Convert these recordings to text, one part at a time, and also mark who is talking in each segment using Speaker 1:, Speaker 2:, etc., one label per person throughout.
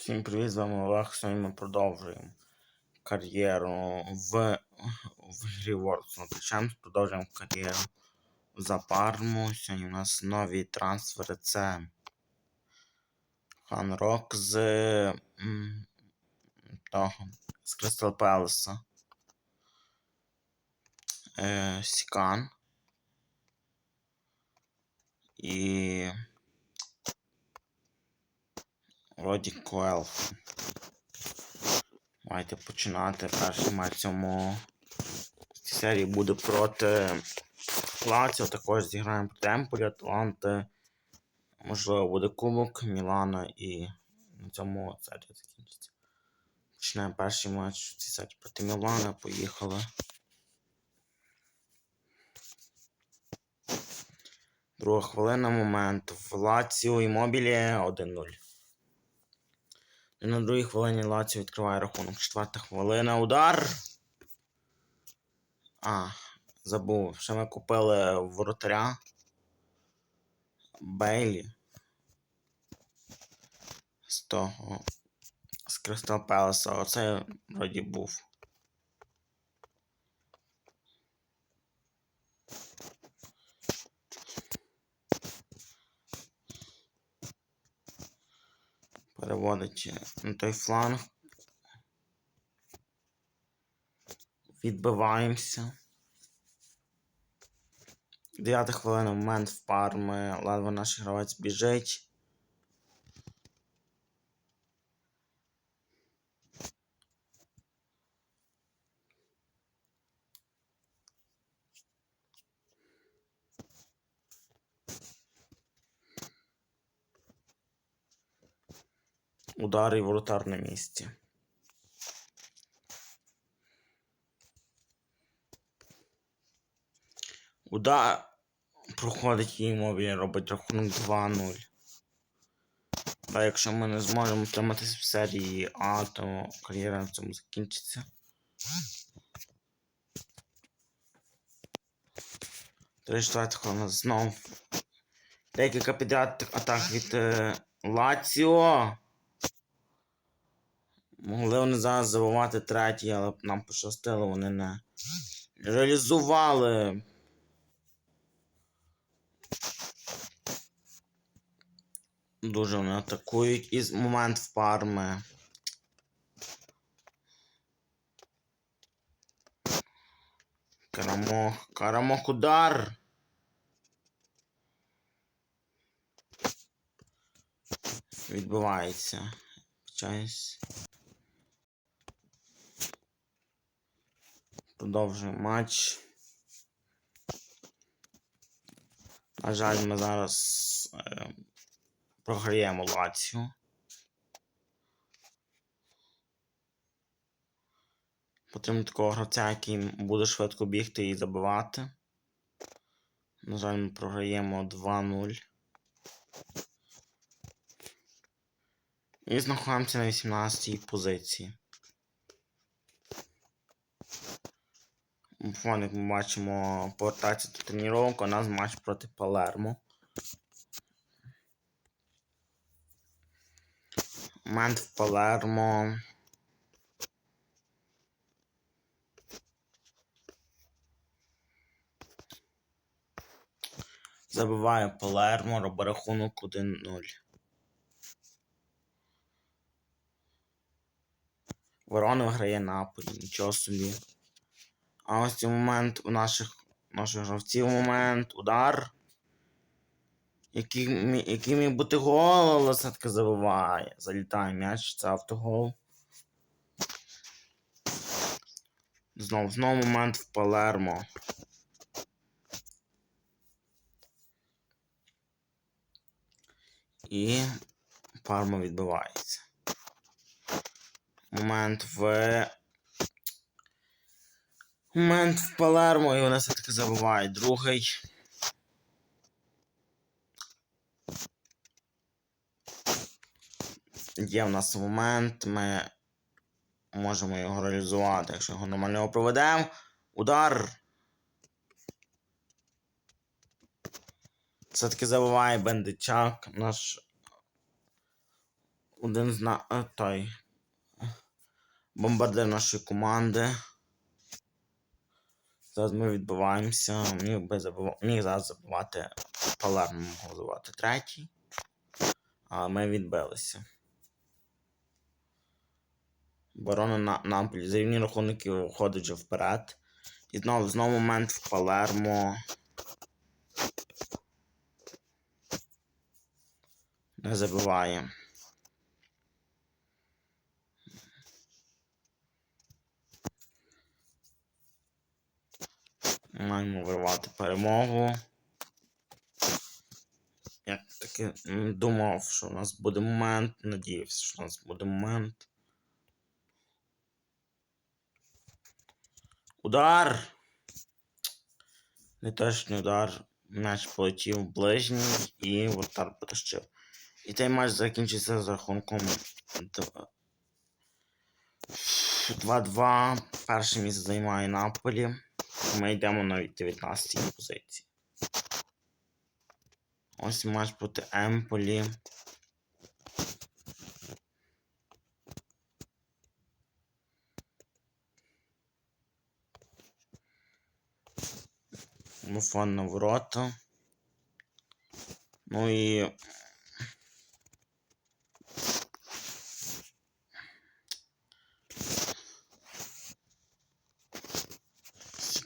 Speaker 1: Всім привіт, з вами Олег. Сьогодні ми продовжуємо кар'єру в, в грі. Почнемо, продовжуємо кар'єру за Парму. Сьогодні у нас нові трансфери. Це Ханрок з з Кристал Пелеса. Сікан. І Роді Коелф. Давайте починати. Перший матч цьому серії буде проти Лаціо. Також зіграємо проти Емполі, Атланти. Можливо, буде Кубок, Мілана і на цьому серія закінчиться. Почнемо перший матч в цій серії проти Мілана. Поїхали. Друга хвилина момент. В Лаціо і Мобілі 1-0. І на другій хвилині Лаціо відкриває рахунок. Четверта хвилина. Удар. А, забув. Ще ми купили воротаря. Бейлі. З того. З Кристал Пелеса. Оце вроді був. Переводить на той фланг. Відбиваємося. Дев'ята хвилина момент в парми. Ледве наш гравець біжить. Удар і воротар на місці. Удар проходить її мові, робить рахунок 2-0. А якщо ми не зможемо втриматися в серії А, то кар'єра на цьому закінчиться. Три четверта хвилина знов. Декілька підряд атак від е, Лаціо. Могли вони зараз забивати третій, але нам пощастило, вони не реалізували. Дуже вони атакують. І момент в парми. Карамох. Карамох удар. Відбувається. Чайсь. Продовжуємо матч. На жаль, ми зараз е, програємо Лацію. Потрібно такого гравця, який буде швидко бігти і забивати. На жаль, ми програємо 2-0. І знаходимося на 18-й позиції. Фон, ми бачимо, повертається до тренування, у нас матч проти Палермо. Момент в Палермо. Забиває Палермо, робить рахунок 1-0. Ворона виграє Наполі, нічого собі. А ось цей момент у наших, наших гравців момент, удар. Який, який міг бути гол, але все-таки забиває. Залітає м'яч, це автогол. Знов, знов момент в Палермо. І Парма відбивається. Момент в. Момент в Палермо, і вони все-таки забивають. Другий. Є в нас момент, ми можемо його реалізувати, якщо його нормально проведемо. Удар. Все-таки забиває Бендичак, наш один з на е, той. Бомбардир нашої команди. Зараз ми відбиваємося. Міг би забив... Міг зараз забивати Палермо мог забивати третій. Але ми відбилися. Оборона на Наполі. За рівні рахунки виходить вже вперед. І знову знову момент в Палермо. Не забиває. Маємо вирвати перемогу. Я таки думав, що у нас буде момент. Надіявся, що у нас буде момент. Удар! Неточний удар. М'яч полетів ближній і воротар потащив. І цей матч закінчився з рахунком д- 2-2. Перше місце займає Наполі. Ми йдемо на 19 позиції. Ось матч проти Емполі. Муфон на ворота. Ну і.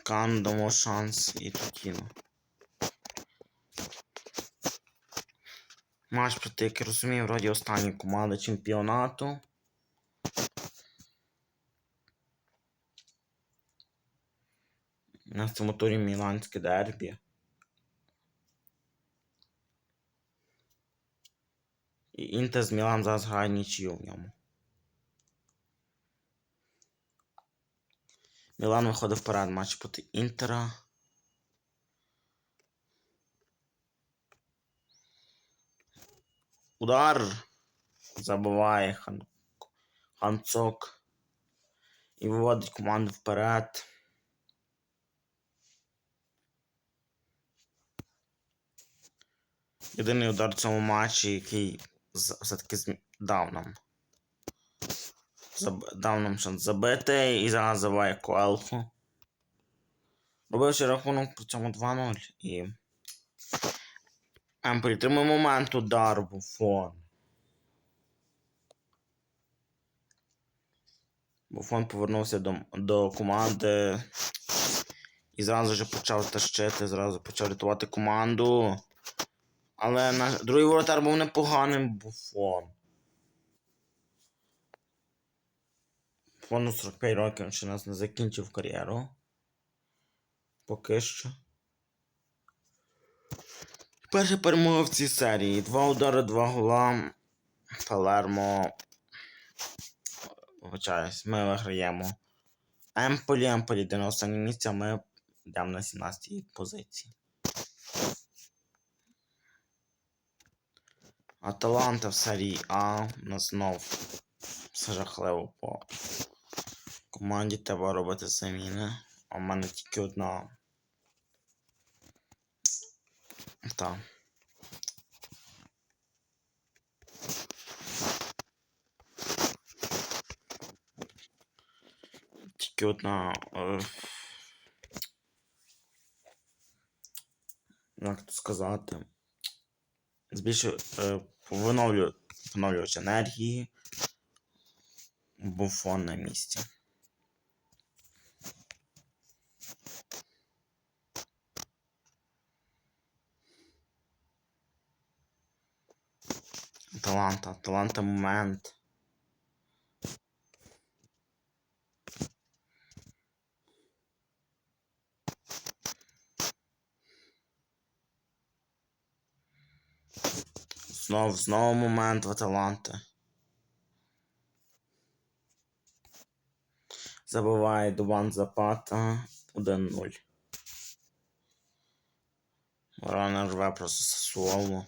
Speaker 1: Сікан дамо шанс і Тутіно. Матч проти, як я розумію, вроді останні команди чемпіонату. На цьому турі Міланське дербі. І Інтер з Мілан зараз грає нічию в ньому. Мілан виходить вперед матч проти Інтера. Удар. Забиває Хан... Ханцок. І виводить команду вперед. Єдиний удар в цьому матчі, який все-таки дав нам. Дав нам шанс забити і зараз забиває Коелху. Робивши рахунок при цьому 2-0 і. Емполі тримає момент удар Буфон. Буфон повернувся до, до команди. І зразу ж почав тащити, зразу почав рятувати команду. Але наш другий воротар був непоганим буфон. Буфону 45 років він ще нас не закінчив кар'єру. Поки що. Перша перемога в цій серії. Два удари, два гола. Палермо. Вибачаюсь, ми виграємо. Емполі, Емполі йде на останнє місце, ми йдемо на 17 позиції. Аталанта в серії А. У нас знов все жахливо по команді треба робити заміни. А в мене тільки одна. Та. Тільки одна. Е... Як то сказати? Збільшую е, поновлю, поновлювач енергії. Буфон на місці. Таланта, таланта момент. Знов, знову момент в Аталанти. Забиває Дуван Запата 1-0. Ворона рве просто Сасуолу.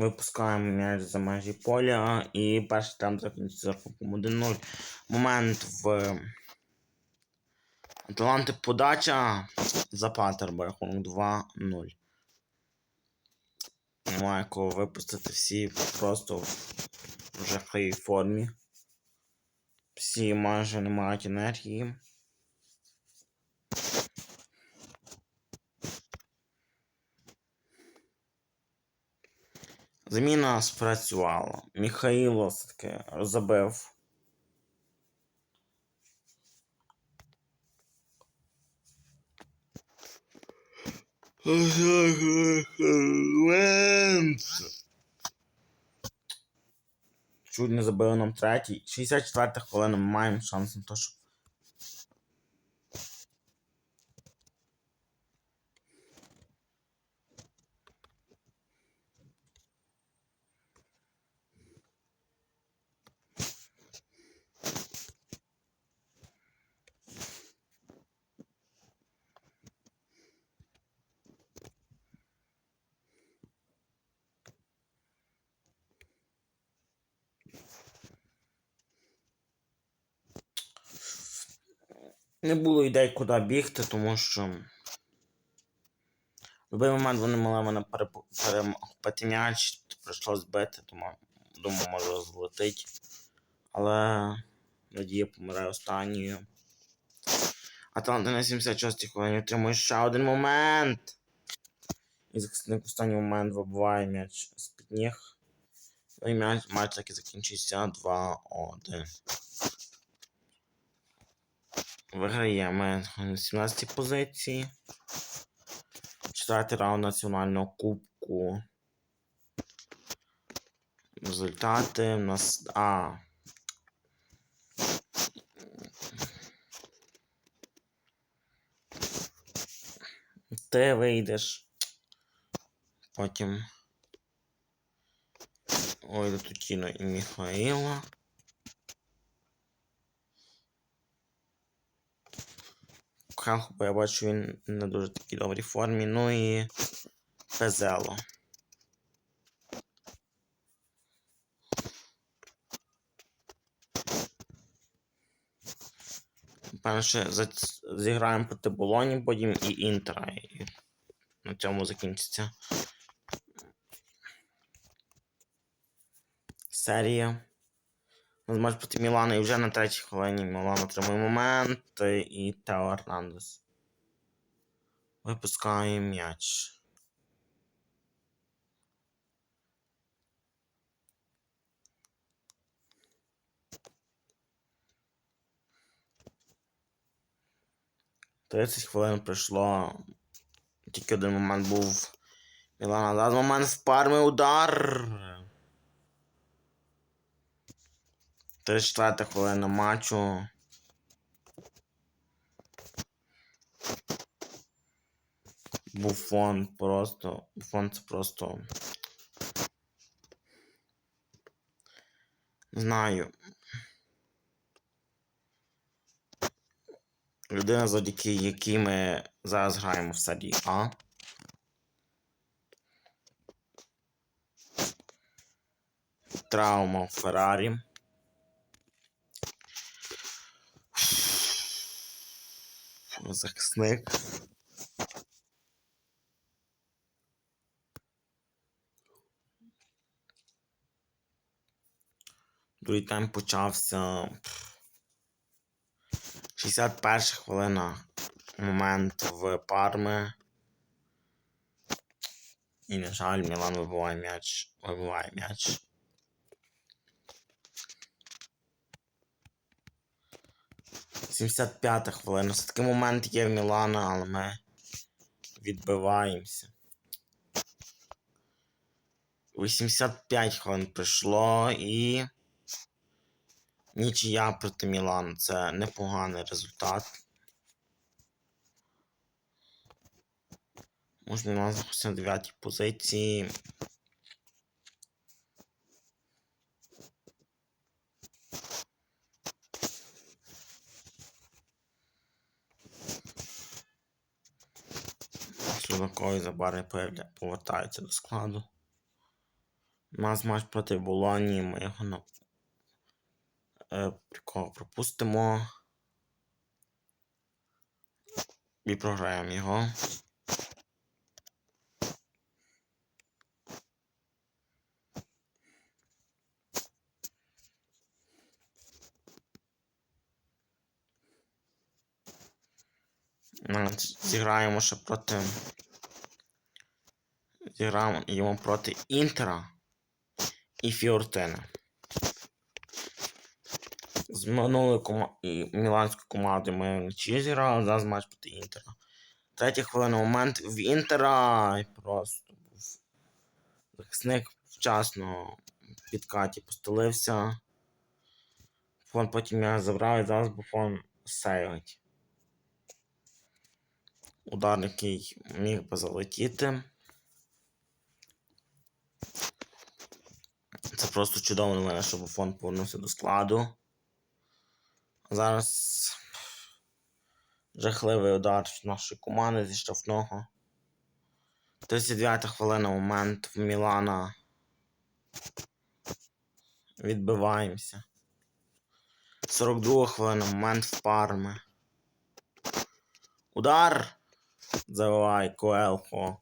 Speaker 1: Випускаємо м'яч за межі поля і перший тайм закінчиться за рахунком 1-0. Момент в Аталанти подача за Патербо, рахунок 2-0. Немає випустити всі просто в жахливій формі. Всі майже не мають енергії. Заміна спрацювала. Михайло все-таки забив. Чуть не забили нам третій. 64 хвилина ми маємо шанс на те, щоб. Не було ідей, куди бігти, тому що. В будь-який момент вони могли мене переп- перехопити м'яч, прийшлось бити, тому думаю, може злетить. Але надія помирає останньою. Аталанта на 76 хвилині отримує ще один момент. І захисник останній момент вибиває м'яч з-під ніг. Ну І м'яч матч так і закінчився 2-1. Виграємо на 17 позиції. Четвертий раунд національного кубку. Результати в нас. А. Ти вийдеш. Потім. Ой, Тутіно і Михаїла. Хелхопа я бачу, він не дуже такій добрій формі. Ну і Пезело. Перше зіграємо проти Болоні, потім і Інтера. І на цьому закінчиться серія. Матч проти Мілана і вже на третій хвилині Мілан отримує момент і Тео Ернандес. Випускає м'яч. Тридцять хвилин пройшло. Тільки один момент був. Мілана дав момент в парми удар. 34 хвилина матчу. Буфон просто. Буфон це просто. Знаю. Людина, завдяки якій ми зараз граємо в серії А. Травма в Феррарі. Захисник. Другий тайм почався. 61 хвилина. Момент в Парми. І, на жаль, Мілан вибиває м'яч. Вибиває м'яч. Сімдесят п'ята хвилина. Все такий момент є в Мілана, але ми відбиваємося. 85 хвилин пройшло і. Нічия проти Мілану. Це непоганий результат. Можна знаходиться на 9 позиції. Судакові забари повертаються до складу. У нас матч проти Болонії, ми його на... е, прикол пропустимо. І програємо його. Зіграємо ще проти. Зіграємо проти Інтера і Фіортини. З минулої кома... міланської команди ми нічі зіграли, зараз матч проти Інтера. Третя хвилина момент в Інтера. І просто був захисник вчасно в підкаті постелився. Фон потім я забрав і зараз буфон сейвить. Удар, який міг би залетіти. Це просто чудово для мене, що Буфон повернувся до складу. Зараз жахливий удар нашої команди зі штрафного. 39 хвилина момент в Мілана. Відбиваємося. 42 хвилина момент в Парми. Удар! Завивай Коелхо.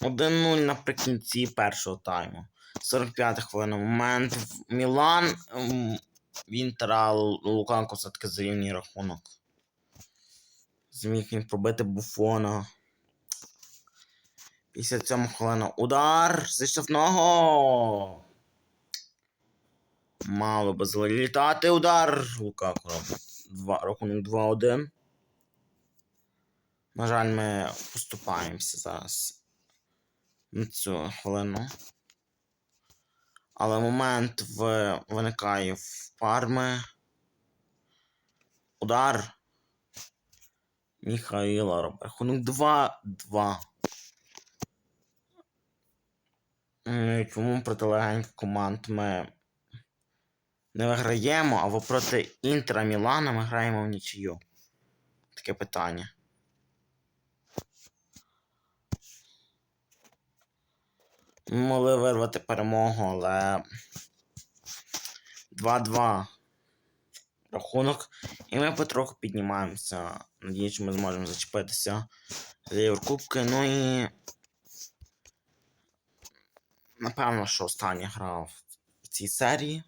Speaker 1: 1-0 наприкінці першого тайму. 45 хвилина момент. Мілан. м, Вінтера Луканко все-таки зарівнює рахунок. Зміг він пробити буфона. 57 хвилина. Удар! Зі штрафного! Мало би залітати удар. Лукако робить. Рахунок 2-1. На жаль, ми поступаємося зараз на цю хвилину. Але момент в... виникає в парми. Удар. Міхаїла робить. Рахунок 2-2. Чому проти легеньких команд ми не виграємо, або проти Інтера Мілана ми граємо в нічию? Таке питання. Могли вирвати перемогу, але 2-2 рахунок. І ми потроху піднімаємося. Надіюсь, ми зможемо зачепитися за Єврокубки. Ну і. Напевно, що остання гра в цій серії.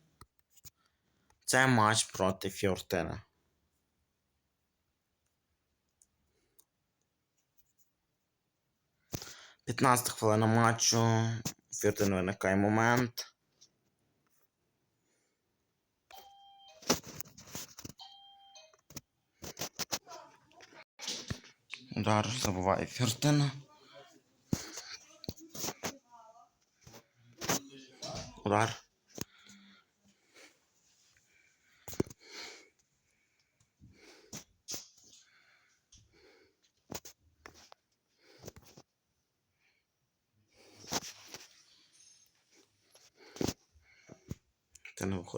Speaker 1: Це матч проти Фіортини. П'ятнадцята хвилина матчу. Фіртин виникає момент. Удар забуває Фіртин. Удар.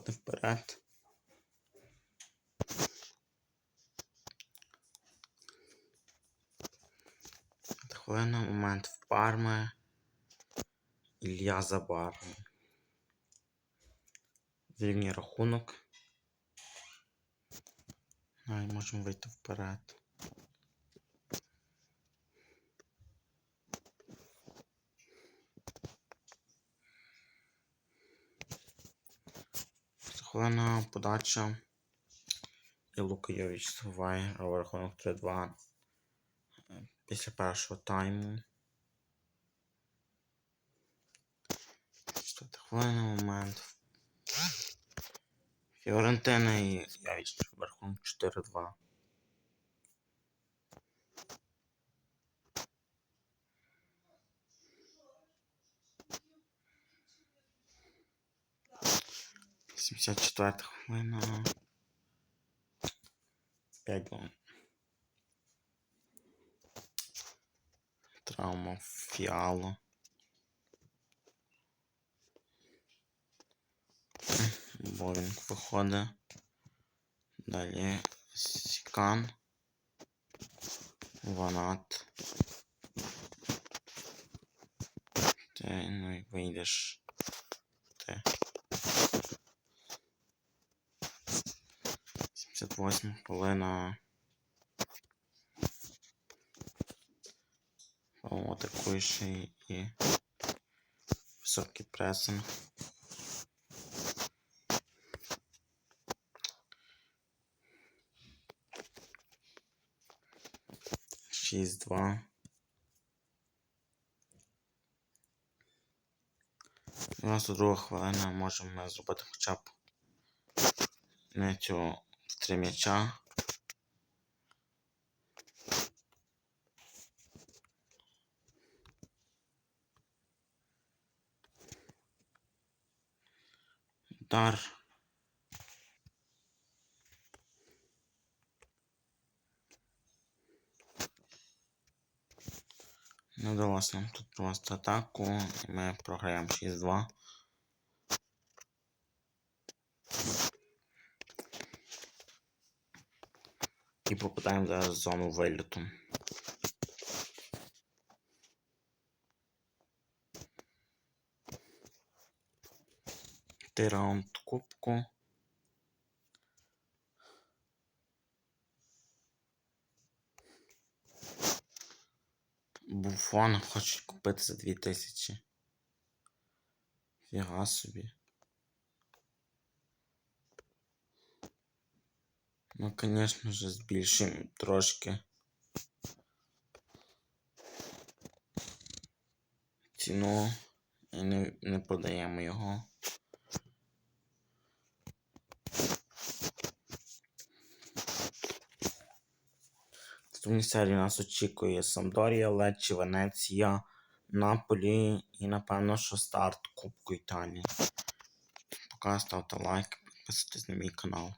Speaker 1: Ти вперед. Хвилина момент в парми. Ілля Забарний. Зрівнює рахунок. А, і можемо вийти вперед. Хвилина подача. І Лукайович робить рахунок 3-2 е, після першого тайму. Четверта хвилина момент. Фіорентина і Явіч рахунок 4-2. Сімдесят четверта хвилина. П'ять гол. Травма фіало. Бовінг виходить. Далі Сікан. Ванат. Ти, ну і вийдеш. Ти. 78 хвилина. О, атакуючий і високий пресинг. Шість два. Дев'яносто друга хвилина можемо зробити хоча б не цю три м'яча. Удар. Не вдалося нам тут провести атаку, і ми програємо 6-2. І попадаємо зараз в зону виліту. Ти раунд кубку. Буфон хоче купити за 2000. Фіга собі. Ну, конечно же, збільшимо трошки. Ціну і не, не продаємо його. Наступній серії нас очікує Самдорія, Лечі, Венеція, Наполі і, напевно, що старт Кубку Італії. Поки ставте лайк, підписуйтесь на мій канал.